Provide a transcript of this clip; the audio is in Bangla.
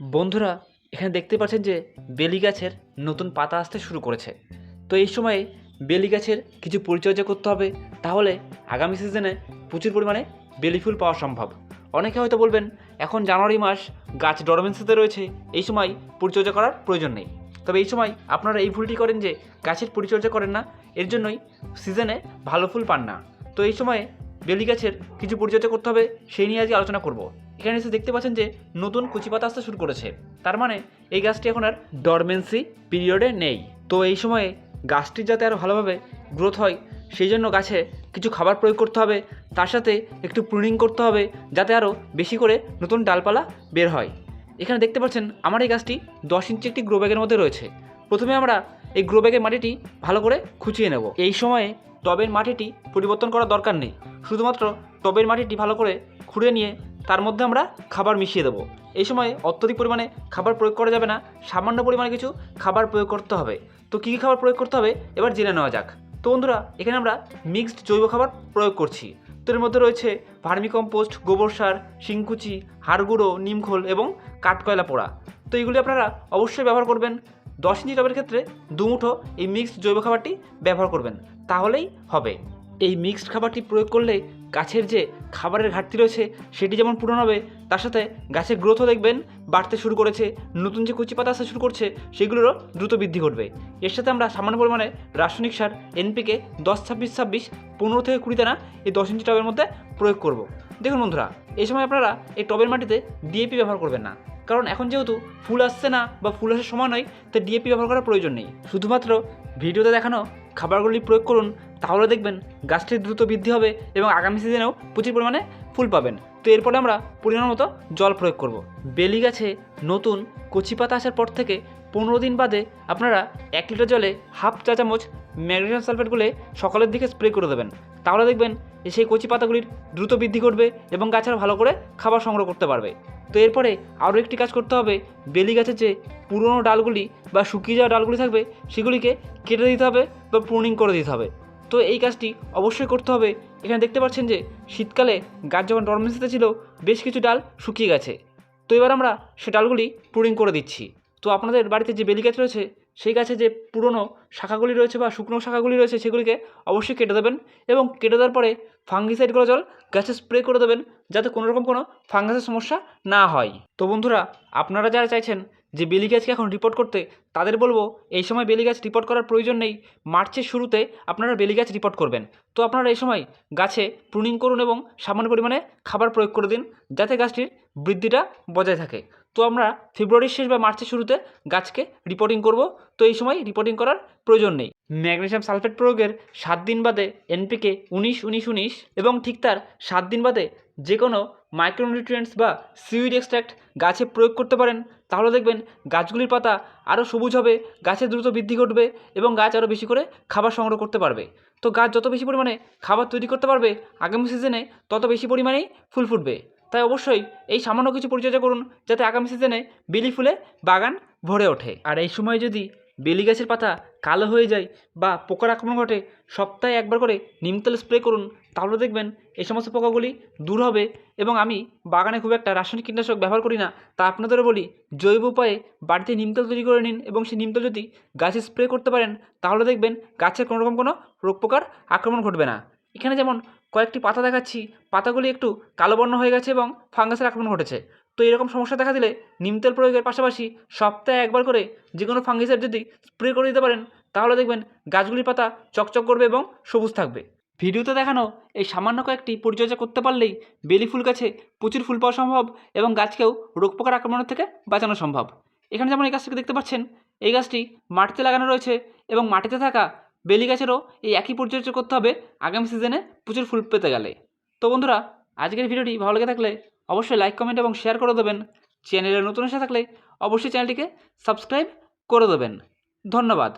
বন্ধুরা, এখানে দেখতে পাচ্ছেন যে বেলি গাছের নতুন পাতা আসতে শুরু করেছে। তো এই সময়ে বেলি গাছের কিছু পরিচর্যা করতে হবে, তাহলে আগামী সিজনে প্রচুর পরিমাণে বেলি ফুল পাওয়া সম্ভব। অনেকে হয়তো বলবেন, এখন জানুয়ারি মাস, গাছ ডরমেন্সিতে রয়েছে, এই সময় পরিচর্যা করার প্রয়োজন নেই। তবে এই সময় আপনারা এই ভুলটি করেন যে গাছের পরিচর্যা করেন না, এর জন্যই সিজনে ভালো ফুল পান না। তো এই সময়ে বেলি গাছের কিছু পরিচর্যা করতে হবে, সেই নিয়ে আজকে আলোচনা করব। এখানে এসে দেখতে পাচ্ছেন যে নতুন কুচি পাতা আসতে শুরু করেছে। তার মানে এই গাছটি এখন আর ডরমেন্সি পিরিয়ডে নেই। তো এই সময়ে গাছটির যাতে আরও ভালোভাবে গ্রোথ হয়, সেই জন্য গাছে কিছু খাবার প্রয়োগ করতে হবে, তার সাথে একটু প্রুনিং করতে হবে, যাতে আরও বেশি করে নতুন ডালপালা বের হয়। এখানে দেখতে পাচ্ছেন আমার এই গাছটি দশ ইঞ্চি একটি গ্রো ব্যাগের মধ্যে রয়েছে। প্রথমে আমরা এই গ্রো ব্যাগের মাটিটি ভালো করে খুঁচিয়ে নেব। এই সময়ে টবের মাটিটি পরিবর্তন করার দরকার নেই। শুধুমাত্র টবের মাটিটি ভালো করে খুঁড়ে নিয়ে তার মধ্যে আমরা খাবার মিশিয়ে দেবো। এই সময় অত্যধিক পরিমাণে খাবার প্রয়োগ করা যাবে না, সামান্য পরিমাণে কিছু খাবার প্রয়োগ করতে হবে। তো কী কী খাবার প্রয়োগ করতে হবে? এবার জেনে নেওয়া যাক। তো বন্ধুরা, এখানে আমরা মিক্সড জৈব খাবার প্রয়োগ করছি। তো এর মধ্যে রয়েছে ভার্মিকম্পোস্ট, গোবর সার, শিংকুচি হাড়গুঁড়ো নিমখোল এবং কাঠকয়লা পোড়া। তো এগুলি আপনারা অবশ্যই ব্যবহার করবেন। দশ ইঞ্চি টবের ক্ষেত্রে দুমুঠো এই মিক্সড জৈব খাবারটি ব্যবহার করবেন। তাহলেই হবে। এই মিক্সড খাবারটি প্রয়োগ করলে গাছের যে খাবারের ঘাটতি রয়েছে, সেটি যেমন পূরণ হবে, তার সাথে গাছের গ্রোথও দেখবেন, বাড়তে শুরু করেছে, নতুন যে কচি পাতা আসতে শুরু করছে, সেগুলোরও দ্রুত বৃদ্ধি ঘটবে। এর সাথে আমরা সামান্য পরিমাণে রাসায়নিক সার এনপিকে দশ, ছাব্বিশ ছাব্বিশ, পনেরো থেকে কুড়ি দানা এই দশ ইঞ্চি টবের মধ্যে প্রয়োগ করব। দেখুন বন্ধুরা এই সময় আপনারা এই টবের মাটিতে ডিএপি ব্যবহার করবেন না। কারণ এখন যেহেতু ফুল আসছে না বা ফুল আসার সময় নয়, তাই ডিএপি ব্যবহার করার প্রয়োজন নেই। শুধুমাত্র ভিডিওতে দেখানো খাবারগুলি প্রয়োগ করুন, তাহলে দেখবেন গাছটির দ্রুত বৃদ্ধি হবে এবং আগামী সিজনেও প্রচুর পরিমাণে ফুল পাবেন। তো এরপরে আমরা পরিমাণ মতো জল প্রয়োগ করব। বেলি গাছে নতুন কচি পাতা আসার পর থেকে পনেরো দিন বাদে আপনারা এক লিটার জলে হাফ চা চামচ ম্যাগনেশিয়াম সালফেট গুলে সকালের দিকে স্প্রে করে দেবেন। তাহলে দেখবেন সেই কচি পাতাগুলির দ্রুত বৃদ্ধি ঘটবে এবং গাছ আরও ভালো করে খাবার সংগ্রহ করতে পারবে। তো এরপরে আরও একটি কাজ করতে হবে। বেলি গাছের যে পুরনো ডালগুলি বা শুকিয়ে যাওয়া ডালগুলি থাকবে, সেগুলিকে কেটে দিতে হবে বা প্রুনিং করে দিতে হবে। তো এই কাজটি অবশ্যই করতে হবে। এখানে দেখতে পাচ্ছেন যে শীতকালে গাছ যখন ডরমেন্সিতে ছিল, বেশ কিছু ডাল শুকিয়ে গেছে। তো এবার আমরা সে ডালগুলি প্রুনিং করে দিচ্ছি। তো আপনাদের বাড়িতে যে বেলি গাছ রয়েছে সেই গাছে যে পুরনো শাখাগুলি রয়েছে বা শুকনো শাখাগুলি রয়েছে সেগুলিকে অবশ্যই কেটে দেবেন এবং কেটে দেওয়ার পরে ফাঙ্গিসাইড করা জল গাছে স্প্রে করে দেবেন যাতে কোনোরকম কোনো ফাঙ্গাসের সমস্যা না হয়। তো বন্ধুরা, আপনারা যারা চাইছেন যে বেলি গাছকে এখন রিপোর্ট করতে, তাদের বলব, এই সময় বেলি গাছ রিপোর্ট করার প্রয়োজন নেই। মার্চের শুরুতে আপনারা বেলি গাছ রিপোর্ট করবেন। তো আপনারা এই সময় গাছে প্রুনিং করুন এবং সামান্য পরিমাণে খাবার প্রয়োগ করে দিন, যাতে গাছটির বৃদ্ধিটা বজায় থাকে। তো আমরা ফেব্রুয়ারির শেষ বা মার্চের শুরুতে গাছকে রিপোর্টিং করব। তো এই সময় রিপোর্টিং করার প্রয়োজন নেই। ম্যাগনেশিয়াম সালফেট প্রয়োগের সাত দিন বাদে এনপিকে উনিশ উনিশ উনিশ এবং ঠিক তার সাত দিন বাদে যে কোনো মাইক্রোনিউট্রিয়েন্টস বা সিউইড এক্সট্র্যাক্ট গাছে প্রয়োগ করতে পারেন, তাহলে দেখবেন গাছগুলির পাতা আরও সবুজ হবে গাছের দ্রুত বৃদ্ধি ঘটবে এবং গাছ আরও বেশি করে খাবার সংগ্রহ করতে পারবে। তো গাছ যত বেশি পরিমাণে খাবার তৈরি করতে পারবে, আগামী সিজনে তত বেশি পরিমাণেই ফুল ফুটবে। তাই অবশ্যই এই সামান্য কিছু পরিচর্যা করুন, যাতে আগামী সিজনে বেলি ফুলে বাগান ভরে ওঠে। আর এই সময় যদি বেলি গাছের পাতা কালো হয়ে যায় বা পোকার আক্রমণ ঘটে, সপ্তাহে একবার করে নিমতল স্প্রে করুন। তাহলে দেখবেন এই সমস্ত পোকাগুলি দূর হবে এবং আমি বাগানে খুব একটা রাসায়নিক কীটনাশক ব্যবহার করি না। তা আপনাদেরও বলি, জৈব উপায়ে বাড়িতে নিমতল তৈরি করে নিন এবং সেই নিমতল যদি গাছে স্প্রে করতে পারেন, তাহলে দেখবেন গাছের কোনো রকম কোনো রোগ পোকার আক্রমণ ঘটবে না। এখানে যেমন কয়েকটি পাতা দেখাচ্ছি, পাতাগুলি একটু কালো বর্ণ হয়ে গেছে এবং ফাঙ্গাসের আক্রমণ ঘটেছে। তো এরকম সমস্যা দেখা দিলে নিম তেল প্রয়োগের পাশাপাশি সপ্তাহে একবার করে যে কোনো ফাঙ্গিসাইড যদি স্প্রে করে দিতে পারেন, তাহলে দেখবেন গাছগুলির পাতা চকচক করবে এবং সবুজ থাকবে। ভিডিওতে দেখানো এই সামান্য কয়েকটি পরিচর্যা করতে পারলেই বেলি ফুল গাছে প্রচুর ফুল পাওয়া সম্ভব এবং গাছকেও রোগ পোকার আক্রমণের থেকে বাঁচানো সম্ভব। এখানে যেমন এই গাছটিকে দেখতে পাচ্ছেন, এই গাছটি মাটিতে লাগানো রয়েছে এবং মাটিতে থাকা বেলি গাছেরও এই একই পরিচর্যা করতে হবে আগামী সিজনে প্রচুর ফুল পেতে গেলে। তো বন্ধুরা, আজকের ভিডিওটি ভালো লেগে থাকলে অবশ্যই লাইক কমেন্ট এবং শেয়ার করে দেবেন। চ্যানেলে নতুন এসে থাকলে অবশ্যই চ্যানেলটিকে সাবস্ক্রাইব করে দেবেন। ধন্যবাদ।